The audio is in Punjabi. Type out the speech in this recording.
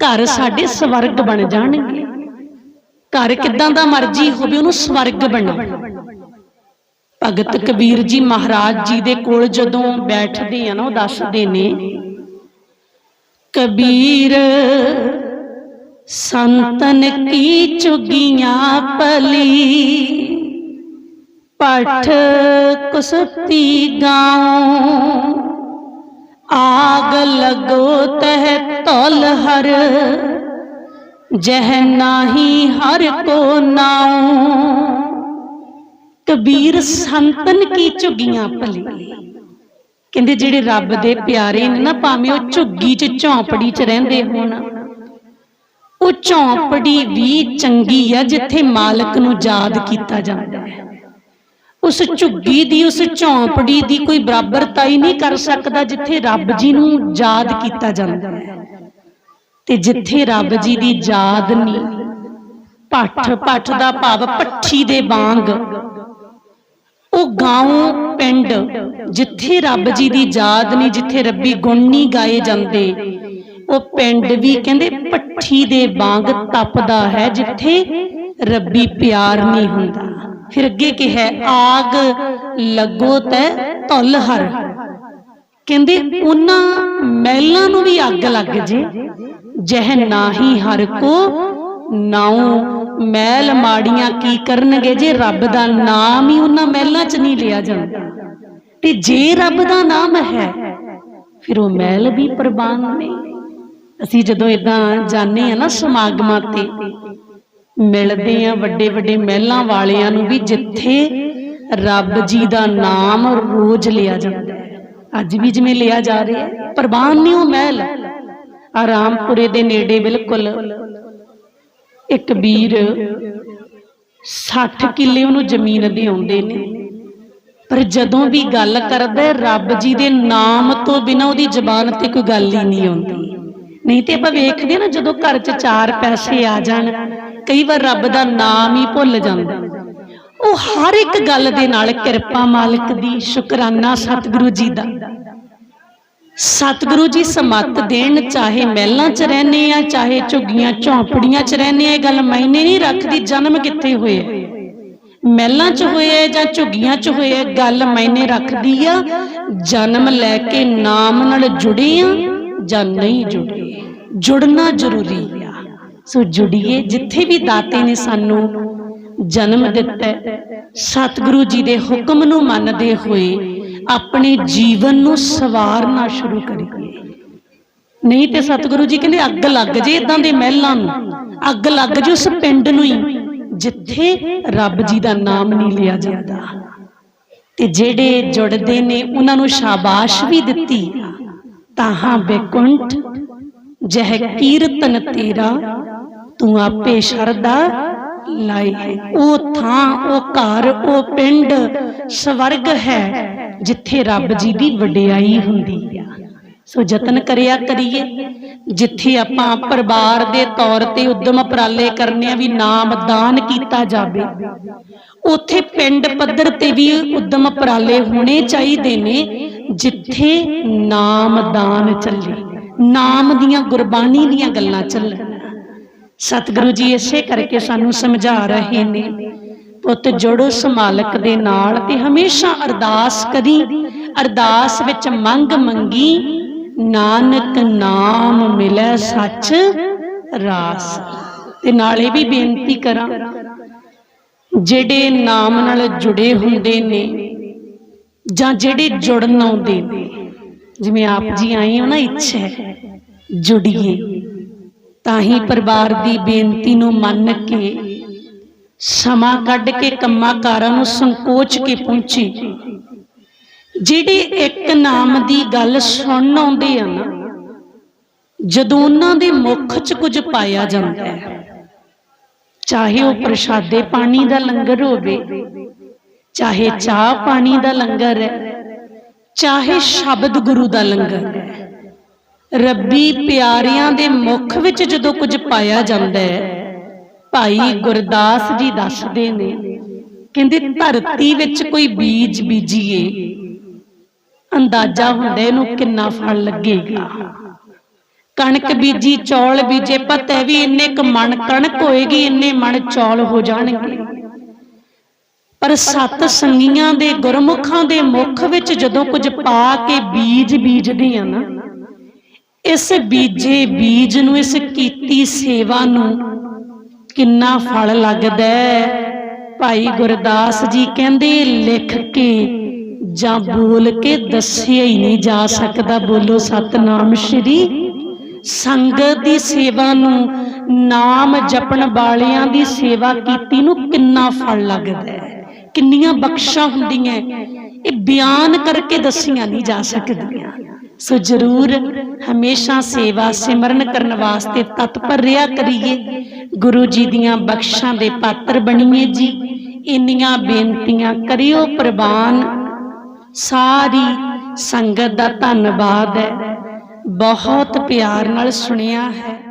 ਘਰ ਸਾਡੇ ਸਵਰਗ ਬਣ ਜਾਣਗੇ। ਘਰ ਕਿਦਾਂ ਦਾ ਮਰਜ਼ੀ ਹੋਵੇ, ਉਹਨੂੰ ਸਵਰਗ ਬਣਾ। ਭਗਤ ਕਬੀਰ ਜੀ ਮਹਾਰਾਜ ਜੀ ਦੇ ਕੋਲ ਜਦੋਂ ਬੈਠਦੇ ਆ ਨਾ, ਉਹ ਦੱਸਦੇ ਨੇ, ਕਬੀਰ, ਸੰਤਨ ਕੀ ਚੁਗੀਆਂ ਪਲੀ ਪਠ ਕੁਸਤੀ ਗਾਉ ਆਗ ਲਗੋ ਤਹ ਤਲ ਹਰ, ਜਹ ਨਾਹੀ ਹਰ ਕੋ ਨਾਉ। ਕਬੀਰ ਸੰਤਨ ਕੀ ਝੁੱਗੀਆਂ ਭਲੀ। ਕਹਿੰਦੇ ਜਿਹੜੇ ਰੱਬ ਦੇ ਪਿਆਰੇ ਨੇ ਨਾ, ਭਾਵੇਂ ਉਹ ਝੁੱਗੀ 'ਚ ਝੌਂਪੜੀ 'ਚ ਰਹਿੰਦੇ ਹੋਣ, ਉਹ ਝੌਂਪੜੀ ਵੀ ਚੰਗੀ ਆ, ਜਿੱਥੇ ਮਾਲਕ ਨੂੰ ਯਾਦ ਕੀਤਾ ਜਾਂਦਾ ਹੈ। ਉਸ ਝੁੱਗੀ ਦੀ, ਉਸ ਝੌਂਪੜੀ ਦੀ ਕੋਈ ਬਰਾਬਰਤਾ ਹੀ ਨਹੀਂ ਕਰ ਸਕਦਾ ਜਿੱਥੇ ਰੱਬ ਜੀ ਨੂੰ ਯਾਦ ਕੀਤਾ ਜਾਂਦਾ ਤੇ ਜਿੱਥੇ ਰੱਬ ਜੀ ਦੀ ਯਾਦ ਨਹੀਂ ਪੱਠ ਪੱਠ ਦਾ ਭਾਵ ਪੱਠੀ ਦੇ ਵਾਂਗ। ਉਹ ਗਾਉ ਪਿੰਡ ਜਿੱਥੇ ਰੱਬ ਜੀ ਦੀ ਯਾਦ ਨਹੀਂ, ਜਿੱਥੇ ਰੱਬੀ ਗੁਣ ਨਹੀਂ ਗਾਏ ਜਾਂਦੇ, ਉਹ ਪਿੰਡ ਵੀ ਕਹਿੰਦੇ ਪੱਠੀ ਦੇ ਵਾਂਗ ਤਪਦਾ ਹੈ, ਜਿੱਥੇ ਰੱਬੀ ਪਿਆਰ ਨਹੀਂ ਹੁੰਦਾ। ਫਿਰ ਅੱਗੇ ਕਿਹਾ ਆਗ ਲੱਗੋ ਤੈ ਧੁੱਲ ਹਰ। ਕਹਿੰਦੇ ਉਹਨਾਂ ਮਹਿਲਾਂ ਨੂੰ ਵੀ ਅੱਗ ਲੱਗ ਜੇ, ਜਹ ਨਾਹੀ ਹਰ ਕੋ ਨਾਉ। ਮਹਿਲ ਮਾੜੀਆਂ ਕੀ ਕਰਨਗੇ ਜੇ ਰੱਬ ਦਾ ਨਾਮ ਹੀ ਉਹਨਾਂ ਮਹਿਲਾਂ 'ਚ ਨਹੀਂ ਲਿਆ ਜਾਂਦਾ ਤੇ ਜੇ ਰੱਬ ਦਾ ਨਾਮ ਹੈ, ਫਿਰ ਉਹ ਮਹਿਲ ਵੀ ਪ੍ਰਵਾਨ ਨੇ। ਅਸੀਂ ਜਦੋਂ ਇਦਾਂ ਜਾਂਦੇ ਆ ਨਾ ਸਮਾਗਮਾਂ ਤੇ ਮਿਲਦੇ ਆ ਵੱਡੇ ਵੱਡੇ ਮਹਿਲਾਂ ਵਾਲਿਆਂ ਨੂੰ ਵੀ ਜਿੱਥੇ ਰੱਬ ਜੀ ਦਾ ਨਾਮ ਰੋਜ਼ ਲਿਆ ਜਾਂਦਾ ਅੱਜ ਵੀ ਜਿਵੇਂ ਲਿਆ ਜਾ ਰਿਹਾ ਹੈ। ਪ੍ਰਵਾਨ ਨਹੀਂ ਉਹ ਮਹਿਲ। ਆਰਾਮਪੁਰੇ ਦੇ ਨੇੜੇ ਬਿਲਕੁਲ। ਇੱਕ ਵੀਰ 60 ਕਿੱਲੇ ਉਹਨੂੰ ਜ਼ਮੀਨ ਦੇ ਆਉਂਦੇ ਨੇ। ਪਰ ਜਦੋਂ ਵੀ ਗੱਲ ਕਰਦਾ ਰੱਬ ਜੀ ਦੇ ਨਾਮ ਤੋਂ ਬਿਨਾ ਉਹਦੀ ਜ਼ਬਾਨ ਤੇ ਕੋਈ ਗੱਲ ਹੀ ਨਹੀਂ ਆਉਂਦੀ। ਨਹੀਂ ਤੇ ਆਪਾਂ ਵੇਖਦੇ ਹਾਂ ਨਾ ਜਦੋਂ ਘਰ 'ਚ ਚਾਰ ਪੈਸੇ ਆ ਜਾਣ, ਕਈ ਵਾਰ ਰੱਬ ਦਾ ਨਾਮ ਹੀ ਭੁੱਲ ਜਾਂਦਾ। ਉਹ ਹਰ ਇੱਕ ਗੱਲ ਦੇ ਨਾਲ ਕਿਰਪਾ ਮਾਲਕ ਦੀ, ਸ਼ੁਕਰਾਨਾ ਸਤਿਗੁਰੂ ਜੀ ਦਾ। ਸਤਿਗੁਰੂ ਜੀ ਸਮੱਤ ਦੇਣ, ਚਾਹੇ ਮਹਿਲਾਂ 'ਚ ਰਹਨੇ ਆ, ਚਾਹੇ ਝੁੱਗੀਆਂ, ਝੌਂਪੜੀਆਂ 'ਚ ਰਹਨੇ ਆ, ਇਹ ਗੱਲ ਮਾਇਨੇ ਨਹੀਂ ਰੱਖਦੀ ਜਨਮ ਕਿੱਥੇ ਹੋਇਆ ਮਹਿਲਾਂ 'ਚ ਹੋਇਆ ਜਾਂ ਝੁੱਗੀਆਂ 'ਚ ਹੋਇਆ ਗੱਲ ਮਾਇਨੇ ਰੱਖਦੀ ਆ, ਜਨਮ ਲੈ ਕੇ ਨਾਮ ਨਾਲ ਜੁੜੇ ਆ ਜਾਂ ਨਹੀਂ ਜੁੜੇ। ਜੁੜਨਾ ਜ਼ਰੂਰੀ ਆ। ਸੋ ਜੁੜੀਏ, ਜਿੱਥੇ ਵੀ ਦਾਤੇ ਨੇ ਸਾਨੂੰ ਜਨਮ ਦਿੱਤਾ, ਸਤਿਗੁਰੂ ਜੀ ਦੇ ਹੁਕਮ ਨੂੰ ਮੰਨਦੇ ਹੋਏ ਆਪਣੇ ਜੀਵਨ ਨੂੰ ਸਵਾਰਨਾ ਸ਼ੁਰੂ ਕਰੀਏ। ਨਹੀਂ ਤੇ ਸਤਿਗੁਰੂ ਜੀ ਕਹਿੰਦੇ, ਅੱਗ ਲੱਗ ਜੇ ਇਦਾਂ ਦੇ ਮਹਿਲਾਂ ਨੂੰ, ਅੱਗ ਲੱਗ ਜੇ ਉਸ ਪਿੰਡ ਨੂੰ ਹੀ, ਜਿੱਥੇ ਰੱਬ ਜੀ ਦਾ ਨਾਮ ਨਹੀਂ ਲਿਆ ਜਾਂਦਾ। ਤੇ ਜਿਹੜੇ ਜੁੜਦੇ ਨੇ, ਉਹਨਾਂ ਨੂੰ ਸ਼ਾਬਾਸ਼ ਵੀ ਦਿੱਤੀ ਤਾਂ ਹਾਂ, ਬੇਕੁੰਠ ਜਹ ਕੀਰਤਨ ਤੇਰਾ, ਤੂੰ ਆਪੇ ਸ਼ਰਦਾ ਲਾਈ ਉਹ ਥਾਂ, ਉਹ ਘਰ, ਉਹ ਪਿੰਡ, ਸਵਰਗ ਹੈ, ਜਿੱਥੇ ਰੱਬ ਜੀ ਦੀ ਵਡਿਆਈ ਹੁੰਦੀ ਆ। ਸੋ ਯਤਨ ਕਰਿਆ ਕਰੀਏ, ਜਿੱਥੇ ਆਪਾਂ ਪਰਿਵਾਰ ਦੇ ਤੌਰ ਤੇ ਉਦਮ ਉਪਰਾਲੇ ਕਰਨੇ ਆ ਵੀ ਨਾਮ ਦਾਨ ਕੀਤਾ ਜਾਵੇ, ਉੱਥੇ ਪਿੰਡ ਪੱਧਰ ਤੇ ਵੀ ਉਦਮ ਉਪਰਾਲੇ ਹੋਣੇ ਚਾਹੀਦੇ ਨੇ, ਜਿੱਥੇ ਨਾਮ ਦਾਨ ਚੱਲੇ। ਨਾਮ ਦੀਆਂ ਗੁਰਬਾਣੀ ਦੀਆਂ ਗੱਲਾਂ ਚੱਲਣ। ਸਤਿਗੁਰੂ ਜੀ ਇਸੇ ਕਰਕੇ ਸਾਨੂੰ ਸਮਝਾ ਰਹੇ ਨੇ, ਪੁੱਤ ਜੋੜੋ ਸਮਾਲਕ ਦੇ ਨਾਲ ਤੇ ਹਮੇਸ਼ਾ ਅਰਦਾਸ ਕਰੀ, ਅਰਦਾਸ ਵਿੱਚ ਮੰਗ ਮੰਗੀ, ਨਾਨਕ ਨਾਮ ਮਿਲੇ ਸੱਚ ਰਾਸ। ਤੇ ਨਾਲੇ ਵੀ ਬੇਨਤੀ ਕਰਾਂ, ਜਿਹੜੇ ਨਾਮ ਨਾਲ ਜੁੜੇ ਹੁੰਦੇ ਨੇ ਜਾਂ ਜਿਹੜੇ ਜੁੜਨ ਆਉਂਦੇ ਨੇ ਜਿਵੇਂ ਆਪ ਜੀ ਆਏ ਹੋ ਨਾ ਇੱਛਾ ਹੈ। ਜੁੜੀਏ। ਤਾਂ ਹੀ ਪਰਿਵਾਰ ਦੀ ਬੇਨਤੀ ਨੂੰ ਮੰਨ ਕੇ ਸਮਾਂ ਕੱਢ ਕੇ ਕੰਮਾਂ ਕਾਰਾਂ ਨੂੰ ਸੰਕੋਚ ਕੇ ਪਹੁੰਚੀ। ਜਿਹੜੇ ਇੱਕ ਨਾਮ ਦੀ ਗੱਲ ਸੁਣਨ ਆਉਂਦੇ ਆ ਨਾ ਜਦੋਂ ਉਹਨਾਂ ਦੇ ਮੁਖ 'ਚ ਕੁਝ ਪਾਇਆ ਜਾਂਦਾ ਹੈ। ਚਾਹੇ ਉਹ ਪ੍ਰਸ਼ਾਦੇ ਪਾਣੀ ਦਾ ਲੰਗਰ ਹੋਵੇ ਚਾਹੇ ਚਾਹ ਪਾਣੀ ਦਾ ਲੰਗਰ ਹੈ ਚਾਹੇ ਸ਼ਬਦ ਗੁਰੂ ਦਾ ਲੰਗਰ ਰੱਬੀ ਪਿਆਰਿਆਂ ਦੇ ਮੁਖ ਵਿੱਚ ਜਦੋਂ ਕੁਝ ਪਾਇਆ ਜਾਂਦਾ ਹੈ, ਭਾਈ ਗੁਰਦਾਸ ਜੀ ਦੱਸਦੇ ਨੇ, ਕਹਿੰਦੇ ਧਰਤੀ ਵਿੱਚ ਕੋਈ ਬੀਜ ਬੀਜੀਏ, ਅੰਦਾਜ਼ਾ ਹੁੰਦਾ ਇਹਨੂੰ ਕਿੰਨਾ ਫਲ ਲੱਗੇਗਾ। ਕਣਕ ਬੀਜੀ, ਚੌਲ ਬੀਜੇ, ਪਤਾ ਵੀ ਇੰਨੇ ਕ ਮਣ, ਕਣਕ ਹੋਏਗੀ, ਇੰਨੇ ਮਣ ਚੌਲ ਹੋ ਜਾਣਗੇ। ਪਰ ਸਤ ਸੰਗੀਆਂ ਦੇ ਗੁਰਮੁਖਾਂ ਦੇ ਮੁਖ ਵਿੱਚ ਜਦੋਂ ਕੁਝ ਪਾ ਕੇ ਬੀਜ ਬੀਜਦੇ ਆ ਨਾ ਇਸ ਬੀਜੇ ਬੀਜ ਨੂੰ ਇਸ ਕੀਤੀ ਸੇਵਾ ਨੂੰ ਕਿੰਨਾ ਫਲ ਲੱਗਦਾ ਹੈ? ਭਾਈ ਗੁਰਦਾਸ ਜੀ ਕਹਿੰਦੇ ਲਿਖ ਕੇ ਜਾਂ ਬੋਲ ਕੇ ਦੱਸਿਆ ਹੀ ਨਹੀਂ ਜਾ ਸਕਦਾ। ਬੋਲੋ ਸਤਨਾਮ ਸ਼੍ਰੀ ਸੰਗਤ ਦੀ ਸੇਵਾ ਨੂੰ ਨਾਮ ਜਪਣ ਵਾਲਿਆਂ ਦੀ ਸੇਵਾ ਕੀਤੀ ਨੂੰ ਕਿੰਨਾ ਫਲ ਲੱਗਦਾ ਹੈ? ਕਿੰਨੀਆਂ ਬਖਸ਼ਾਂ ਹੁੰਦੀਆਂ ਇਹ ਬਿਆਨ ਕਰਕੇ ਦੱਸੀਆਂ ਨਹੀਂ ਜਾ ਸਕਦੀਆਂ। ਸੋ ਜਰੂਰ ਹਮੇਸ਼ਾ ਸੇਵਾ ਸਿਮਰਨ ਕਰਨ ਵਾਸਤੇ ਤਤਪਰ ਰਿਹਾ ਕਰੀਏ। ਗੁਰੂ ਜੀ ਦੀਆਂ ਬਖਸ਼ਾਂ ਦੇ ਪਾਤਰ ਬਣੀਏ ਜੀ। ਇੰਨੀਆਂ ਬੇਨਤੀਆਂ ਕਰਿਓ ਪ੍ਰਵਾਨ। ਸਾਰੀ ਸੰਗਤ ਦਾ ਧੰਨਵਾਦ ਹੈ ਬਹੁਤ ਪਿਆਰ ਨਾਲ ਸੁਣਿਆ ਹੈ।